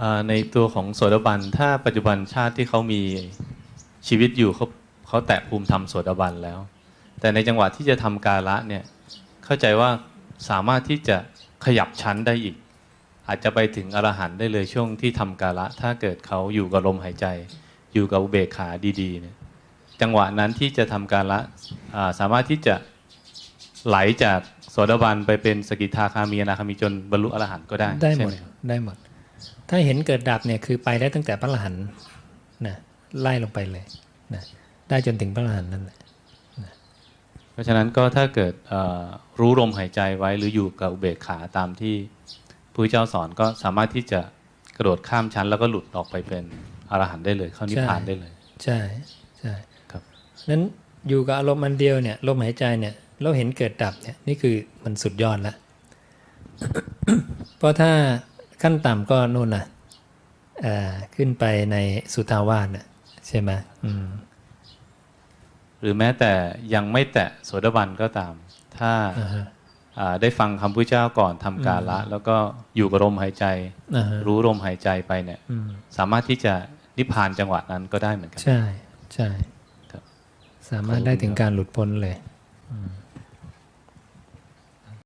อ่าในตัวของโสดาบันถ้าปัจจุบันชาติที่เขามีชีวิตอยู่เขาเขาแตะภูมิธรรมโสดาบันแล้ว แต่ในจังหวะที่จะทำกาละเนี่ยเข้าใจว่าสามารถที่จะขยับชั้นได้อีก อาจจะไปถึงอรหันต์ได้เลยช่วงที่ทำกาละ ถ้าเกิดเขาอยู่กับลมหายใจ อยู่กับอุเบกขาดีๆเนี่ยจังหวะนั้นที่จะทำกาละอ่าสามารถที่จะไหลจากโสดาบันไปเป็นสกิทาคามีอนาคามีจนบรรลุอรหันต์ก็ได้ได้หใช่มดไหมครับได้หมด ถ้าเห็นเกิดดับเนี่ยคือไปได้ตั้งแต่พระอรหันต์นะไล่ลงไปเลยนะได้จนถึงพระอรหันต์นั่นแหละเพราะฉะนั้นก็ถ้าเกิดเอ่อรู้ลมหายใจไว้หรืออยู่กับอุเบกขาตามที่พระพุทธเจ้าสอนก็สามารถที่จะกระโดดข้ามชั้น แล้วก็หลุดออกไปเป็นอรหันต์ได้เลย เข้านิพพานได้เลย ใช่ใช่ครับนั้นอยู่กับอารมณ์อันเดียวเนี่ยลมหายใจเนี่ยเราเห็นเกิดดับเนี่ยนี่คือมันสุดยอดแล้วเพราะถ้า ขั้นต่ำก็นู่นน่ะเอ่อขึ้นไปในสุทาวาสน่ะใช่ไหมอืมหรือแม้แต่ยังไม่แตะโสดาบันก็ตาม ถ้าอ่าฮะอ่าได้ฟังคำพุทธเจ้าก่อนทำกาละ แล้วก็อยู่กับลมหายใจอ่าฮะรู้ลมหายใจไปเนี่ยอืมสามารถที่จะนิพพานจังหวะนั้นก็ได้เหมือนกัน ใช่ใช่ครับสามารถได้ถึงการหลุดพ้นเลยค